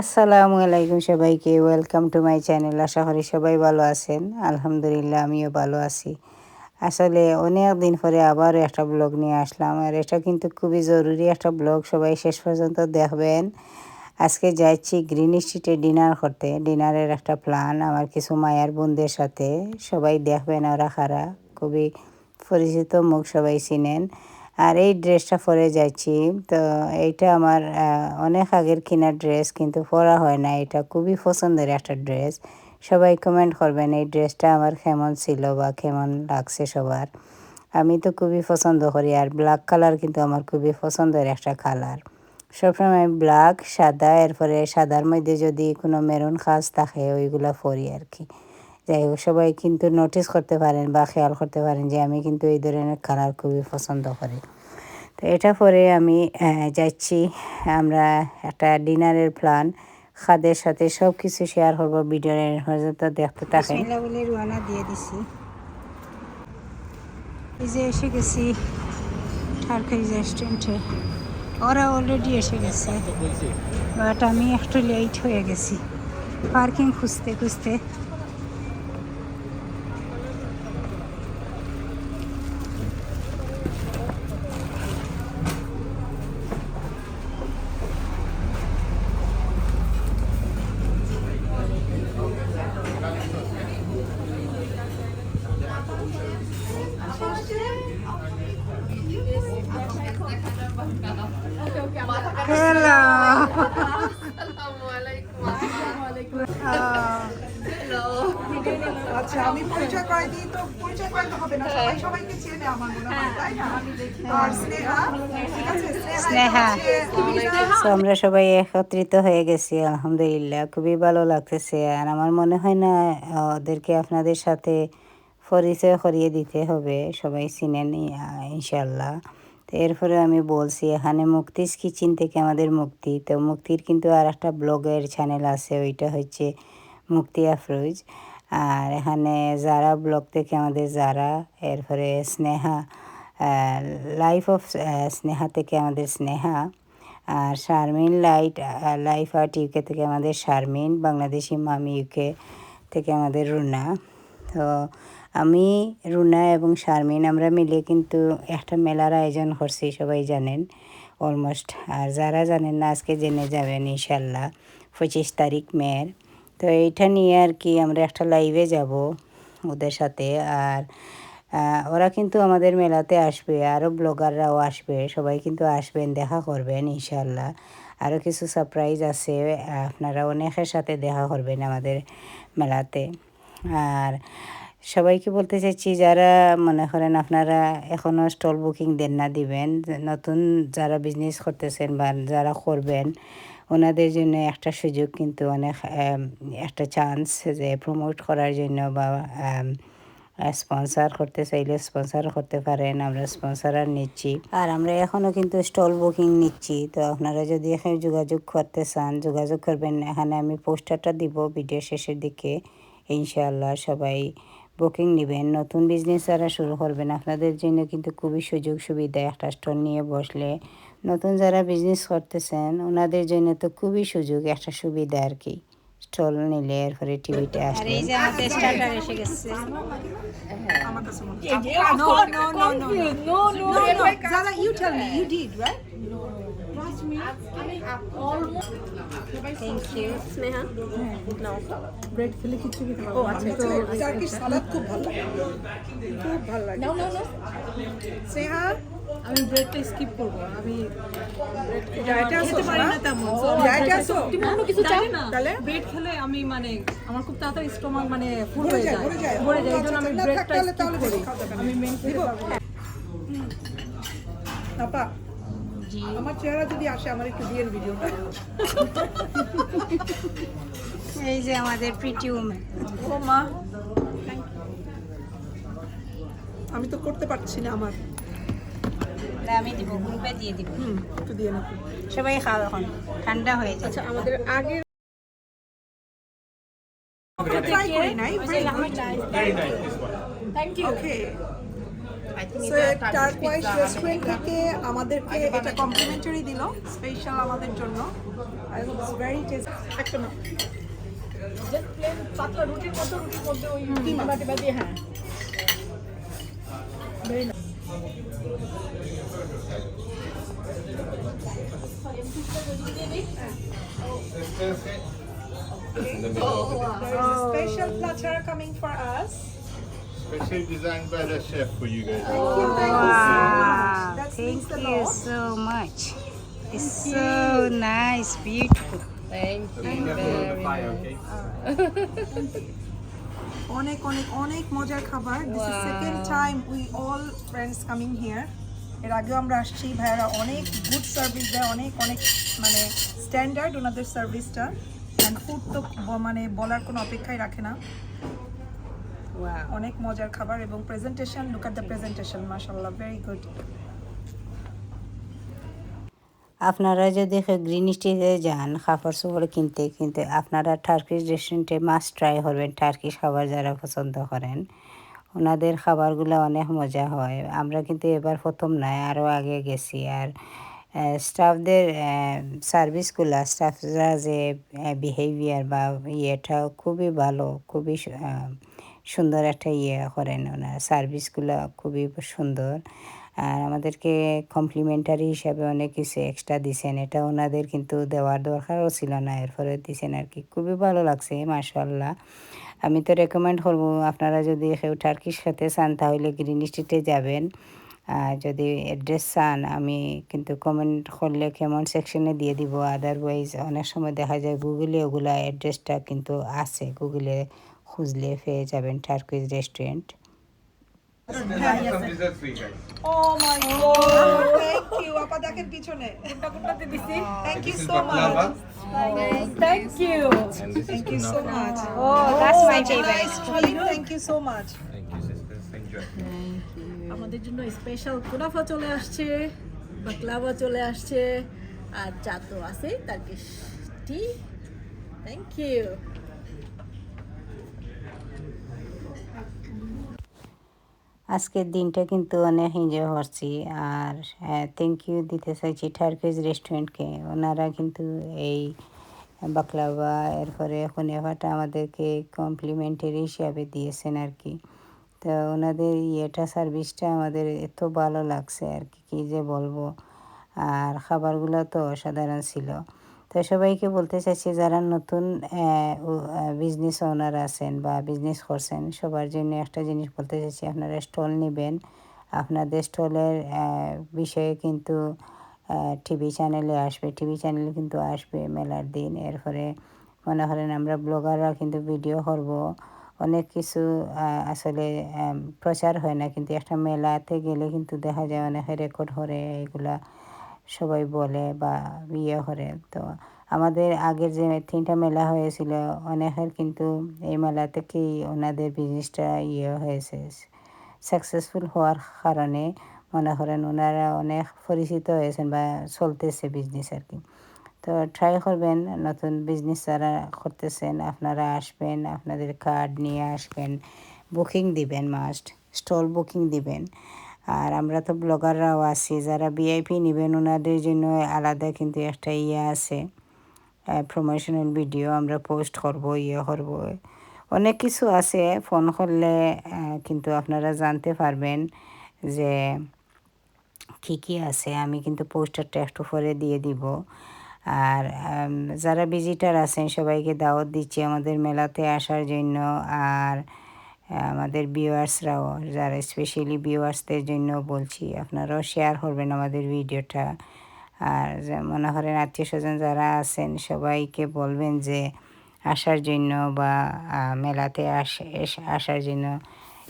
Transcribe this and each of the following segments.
আসসালামু আলাইকুম সবাইকে ওয়েলকাম টু মাই চ্যানেল আশা করি সবাই ভালো আছেন। আলহামদুলিল্লাহ, আমিও ভালো আছি। আসলে অনেক দিন পরে আবারও একটা ব্লগ নিয়ে আসলাম, আর এটা কিন্তু খুবই জরুরি একটা ব্লগ সবাই শেষ পর্যন্ত দেখবেন। আজকে যাচ্ছি গ্রিন স্ট্রিটে ডিনার করতে। ডিনারের একটা প্ল্যান আমার কিছু মায়ার বোনদের সাথে। সবাই দেখবেন ওরা খারা খুবই পরিচিত মুখ সবাই চিনেন। আর এই ড্রেসটা পরে যাচ্ছি। তো এইটা আমার অনেক আগের কেনা ড্রেস, কিন্তু পরা হয় না। এটা খুবই পছন্দের একটা ড্রেস। সবাই কমেন্ট করবেন, এই ড্রেসটা আমার কেমন ছিল বা কেমন লাগছে সবার। আমি তো খুবই পছন্দ করি, আর ব্ল্যাক কালার কিন্তু আমার খুবই পছন্দের একটা কালার সবসময় ব্ল্যাক সাদা, এরপরে সাদার মধ্যে যদি কোনো মেরুন খাস থাকে, ওইগুলা পরি আর কি। যাই হোক সবাই কিন্তু নোটিস করতে পারেন বা খেয়াল করতে পারেন যে আমি কিন্তু এই ধরনের কালার খুবই পছন্দ করি। তো এটা পরে আমি যাচ্ছি। আমরা একটা ডিনারের প্ল্যান খাদের সাথে সব কিছু শেয়ার করব পর্যন্ত দেখতে থাকেন। রুয়ানা দিয়ে দিছি। এই যে এসে গেছি রেস্টুরেন্টে ওরা অলরেডি এসে গেছে বাট আমি একটু লেট হয়ে গেছি। পার্কিং খুঁজতে খুঁজতে আচ্ছা আমি পরিচয় করে দিই তো পরিচয় করতে হবে না। সবাই সবাইকে চেনে আমার মনে হয় তাই না? আর স্নেহা ঠিক আছে? স্নেহা। স্নেহা। তো আমরা সবাই একত্রিত হয়ে গেছি আলহামদুলিল্লাহ। খুবই ভালো লাগতেছে। আর আমার মনে হয় না ওদেরকে আপনাদের সাথে পরিচয় করিয়ে দিতে হবে। সবাই চিনেন ইনশাল্লাহ তো এরপরে আমি বলছি, এখানে মুক্তিস কিচেন থেকে আমাদের মুক্তি। তো মুক্তির কিন্তু আর একটা ব্লগের চ্যানেল আছে, ওইটা হচ্ছে মুক্তি আফরোজ। আর এখানে যারা ব্লগ থেকে আমাদের যারা, এরপরে স্নেহা লাইফ অফ স্নেহা থেকে আমাদের স্নেহা। আর Sharmin light life art UK থেকে আমাদের শারমিন, বাংলাদেশি মামি ইউকে থেকে আমাদের রুনা। তো আমি, রুনা এবং শারমিন, আমরা মিলে কিন্তু একটা মেলার আয়োজন করছি, সবাই জানেন অলমোস্ট আর যারা জানেন না, আজকে জেনে যাবেন, ইনশাল্লাহ, পঁচিশ তারিখ মেয়ের। তো এইটা নিয়ে আর কি আমরা একটা লাইভে যাব ওদের সাথে। আর ওরা কিন্তু আমাদের মেলাতে আসবে আরও ব্লগাররাও আসবে, সবাই কিন্তু আসবেন, দেখা করবেন, ইনশাল্লাহ। আরও কিছু সারপ্রাইজ আছে, আপনারা অনেকের সাথে দেখা করবেন আমাদের মেলাতে। আর সবাইকে বলতে চাইছি, যারা মনে করেন আপনারা এখনও স্টল বুকিং দেন না, দিবেন। নতুন যারা বিজনেস করতেছেন বা যারা করবেন, ওনাদের জন্য একটা সুযোগ কিন্তু অনেক একটা চান্স যে প্রমোট করার জন্য বা স্পন্সার করতে চাইলে স্পন্সার করতে পারেন, আমরা স্পন্সার নিচ্ছি। আর আমরা এখনও কিন্তু স্টল বুকিং নিচ্ছি। তো আপনারা যদি এখানে যোগাযোগ করতে চান, যোগাযোগ করবেন, এখানে আমি পোস্টারটা দিব ভিডিও শেষের দিকে। ইনশাআল্লাহ সবাই বুকিং নেবেন নতুন বিজনেস যারা শুরু করবেন আপনাদের জন্য কিন্তু খুবই সুযোগ সুবিধা একটা স্টল নিয়ে বসলে নতুন যারা বিজনেস করতেছেন ওনাদের জন্য তো খুবই সুযোগ একটা সুবিধা আর কি স্টল নিলে এরপরে টিভিতে আসলে এই যে আমাদের স্টার্টার এসে গেছে আমার কাছে মনে হয় no no no no no no no Zara you tell me you did right thank you Sneha now bread ফেলে কিছু খেতে পারব তো টার্কিশ সালাদ খুব ভালো লাগে। খুব ভালো লাগে। নাও নাও নাও। স্নেহা? আমি ব্রেডটা স্কিপ করব আমি ডায়েটে আছো পারি না। তেমন। ডায়েটে আছো তুমি অন্য কিছু চাও? না তাহলে? ব্রেড খেলে আমি মানে আমার খুব তাড়াতাড়ি স্টোমাক মানে ফুল হয়ে যায় যায়। ভরে যায়। ভরে যায়। এই আমি ব্রেডটা স্কিপ করি। বেশি খাওয়া যাবে না। আমি মেন দিব আপা আমার চেহারা যদি আসে আমার একটু দিয়ে ভিডিওটা এই যে আমাদের প্রিটি উমেন ও মা। আমি তো করতে পারছি না আমার। আমি দিব গ্রুপে দিয়ে দিব। হুম একটু দিয়ে নাও। সবাই খাও এখন ঠান্ডা হয়ে যায় আচ্ছা আমাদের আগের ট্রাই করি নাই thank you okay so restaurant থেকে আমাদেরকে এটা কমপ্লিমেন্টারি দিল স্পেশাল আমাদের জন্য। It's very tasty. একটা না। জাস্ট প্লেন পাতলা রুটির মতো রুটির মধ্যে ওই কিমা বাটি বাটি হ্যাঁ। Very nice. There is a special platter coming for us. Specially designed by the chef for you guys. Thank you, thank you so much. That Thank you so much. It's so nice, beautiful. Thank you Thank you. very much. অনেক অনেক অনেক মজার খাবার this is second time we all friends coming here এর আগেও আমরা আসছি ভাইয়ারা অনেক গুড সার্ভিস দেয় অনেক অনেক মানে স্ট্যান্ডার্ড ওনাদের সার্ভিসটা অ্যান্ড ফুড তো মানে বলার কোনো অপেক্ষাই রাখে না Wow. অনেক মজার খাবার এবং presentation look at the presentation মাশাআল্লাহ ভেরি গুড আপনারা যদি গ্রিন স্টিতে যান খাবার সুপার কিনতে কিন্তু আপনারা টার্কিশ রেস্টুরেন্টে মাস্ট ট্রাই করবেন টার্কিশ খাবার যারা পছন্দ করেন। ওনাদের খাবারগুলো অনেক মজা হয়। আমরা কিন্তু এবার প্রথম নয় আরও আগে গেছি। আর স্টাফদের সার্ভিসগুলো স্টাফরা যে বিহেভিয়ার বা ইয়েটা খুবই ভালো খুবই সুন্দর একটা ইয়ে করেন ওনার। সার্ভিসগুলো খুবই সুন্দর। আর আমাদেরকে কমপ্লিমেন্টারি হিসাবে অনেক কিছু এক্সট্রা দিছেন। এটা ওনাদের কিন্তু দেওয়ার দরকারও ছিল না। এরপরে দিছেন আর কি খুবই ভালো লাগছে মাশাল্লাহ আমি তো রেকমেন্ড করব, আপনারা যদি কেউ টার্কিশ খেতে চান, তাহলে গ্রিন স্ট্রিটে যাবেন। আর যদি অ্যাড্রেস চান, আমি কিন্তু কমেন্ট করলে কেমন সেকশনে দিয়ে দিব। আদারওয়াইজ অনেক সময় দেখা যায় গুগলে ওগুলা অ্যাড্রেসটা কিন্তু আছে। গুগলে খুঁজলে পেয়ে যাবেন Turkish restaurant Oh my god! Thank you আপা দেখেন পিছনে। কোনটাতে দিছি। Thank you thank you thank you. So much. Oh, that's my Such a nice treat. thank you. So much. আমাদের জন্য স্পেশাল কুনাফা চলে আসছে বাকলাভা চলে আসছে আর চা তো আছে তার্কিশ টি থ্যাংক ইউ আজকের দিনটা কিন্তু অনেক এনজয় করছি। আর হ্যাঁ থ্যাংক ইউ দিতে চাইছি টার্কিজ রেস্টুরেন্টকে ওনারা কিন্তু এই বাকলাভা এরপরে খনিয়াভাটা আমাদেরকে কমপ্লিমেন্টারি হিসাবে দিয়েছেন আর কি তো ওনাদের ইয়েটা সার্ভিসটা আমাদের এত ভালো লাগছে আর কি কী যে বলব। আর খাবারগুলো তো অসাধারণ ছিল। তো সবাইকে বলতে চাইছি, যারা নতুন বিজনেস ওনার আছেন বা বিজনেস করছেন, সবার জন্য একটা জিনিস বলতে চাইছি, আপনারা স্টল নেবেন। আপনাদের স্টলের বিষয়ে কিন্তু টিভি চ্যানেলে আসবে টিভি চ্যানেলে কিন্তু আসবে মেলার দিন। এরপরে মনে করেন আমরা ব্লগাররা কিন্তু ভিডিও করব। অনেক কিছু আসলে প্রচার হয় না, কিন্তু একটা মেলাতে গেলে কিন্তু দেখা যায় অনেকে রেকর্ড করে, এগুলা সবাই বলে বা ইয়ে করে। তো আমাদের আগের যে তিনটা মেলা হয়েছিল, অনেকের কিন্তু এই মেলা থেকেই ওনাদের বিজনেসটা ইয়ে হয়েছে। সাকসেসফুল হওয়ার কারণে মনে করেন ওনারা অনেক পরিচিত হয়েছেন বা চলতেছে বিজনেস আর কি। তো ট্রাই করবেন, নতুন বিজনেস যারা করতেছেন, আপনারা আসবেন, আপনাদের কার্ড নিয়ে আসবেন। বুকিং দিবেন মাস্ট স্টল বুকিং দিবেন। আর আমরা তো ব্লগাররাও আছি, যারা ভিআইপি নেবেন ওনাদের জন্য আলাদা কিন্তু একটা ইয়ে আছে প্রমোশনাল ভিডিও আমরা পোস্ট করব ইয়ে করব। অনেক কিছু আছে ফোন করলে কিন্তু আপনারা জানতে পারবেন যে কী কী আছে, আমি কিন্তু পোস্টারটা একটু পরে দিয়ে দিব। আর যারা ভিজিটার আছেন সবাইকে দাওয়াত দিচ্ছি আমাদের মেলাতে আসার জন্য। আর আমাদের ভিউয়ার্সরাও যারা স্পেশালি ভিউয়ার্সদের জন্য বলছি, আপনারাও শেয়ার করবেন আমাদের ভিডিওটা আর মনে করেন আত্মীয় স্বজন যারা আছেন, সবাইকে বলবেন যে আসার জন্য বা মেলাতে আসে আসার জন্য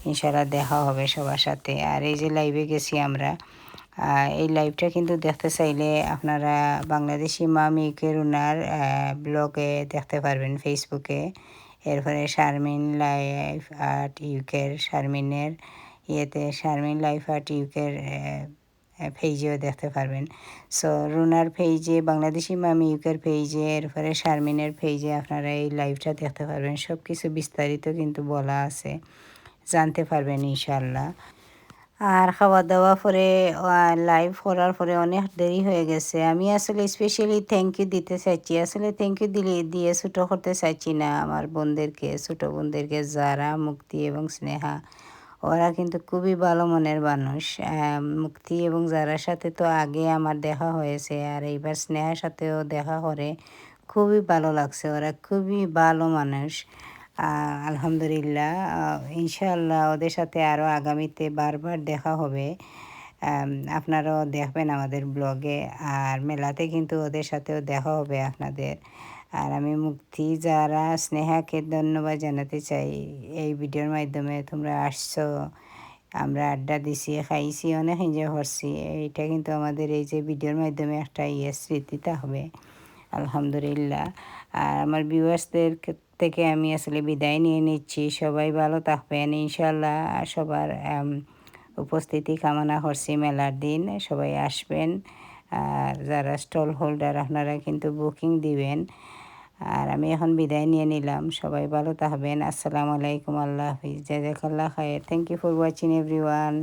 ইনশাল্লাহ দেখা হবে সবার সাথে। আর এই যে লাইভে গেছি আমরা এই লাইভটা কিন্তু দেখতে চাইলে আপনারা বাংলাদেশি মাম ইউকের ওনার ব্লগে দেখতে পারবেন ফেসবুকে এরপরে শারমিন লাইফ আর্ট ইউকের শারমিনের ইয়েতে শারমিন লাইফ আর্ট ইউকের পেজেও দেখতে পারবেন। সো রুনার পেজে, বাংলাদেশি মামি ইউকের পেজে, এরপরে শারমিনের পেজে আপনারা এই লাইভটা দেখতে পারবেন। সব কিছু বিস্তারিত কিন্তু বলা আছে। জানতে পারবেন ইনশাল্লাহ আর খাওয়া দাওয়া পরে লাইভ করার পরে অনেক দেরি হয়ে গেছে। আমি আসলে স্পেশালি থ্যাংক ইউ দিতে চাইছি। আসলে থ্যাংক ইউ দিলে, দিয়ে ছোটো করতে চাইছি না আমার বোনদেরকে, ছোটো বোনদেরকে যারা মুক্তি এবং স্নেহা। ওরা কিন্তু খুবই ভালো মনের মানুষ। মুক্তি এবং যারার সাথে তো আগে আমার দেখা হয়েছে, আর এইবার স্নেহার সাথেও দেখা করে খুবই ভালো লাগছে। ওরা খুবই ভালো মানুষ। আলহামদুলিল্লাহ ইনশাল্লাহ ওদের সাথে আরও আগামীতে বারবার দেখা হবে। আপনারাও দেখবেন আমাদের ব্লগে, আর মেলাতে কিন্তু ওদের সাথেও দেখা হবে আপনাদের। আর আমি মুক্তি যারা স্নেহাকে ধন্যবাদ জানাতে চাই, এই ভিডিওর মাধ্যমে তোমরা আসছো, আমরা আড্ডা দিছি, খাইছি, অনেক এনজয় করছি, এইটা কিন্তু আমাদের এই যে ভিডিওর মাধ্যমে একটা ইয়ে স্মৃতিতে হবে, আলহামদুলিল্লাহ। আর আমার ভিউয়ার্সদের থেকে আমি আসলে বিদায় নিয়ে নিচ্ছি। সবাই ভালো থাকবেন ইনশাল্লাহ সবার উপস্থিতি কামনা করছি মেলার দিন। সবাই আসবেন। আর যারা স্টল হোল্ডার, আপনারা কিন্তু বুকিং দিবেন। আর আমি এখন বিদায় নিয়ে নিলাম। সবাই ভালো থাকবেন। আসসালামু আলাইকুম। আল্লাহ হাফিজ। জাজাকাল্লাহ খায়ের। Thank you for watching everyone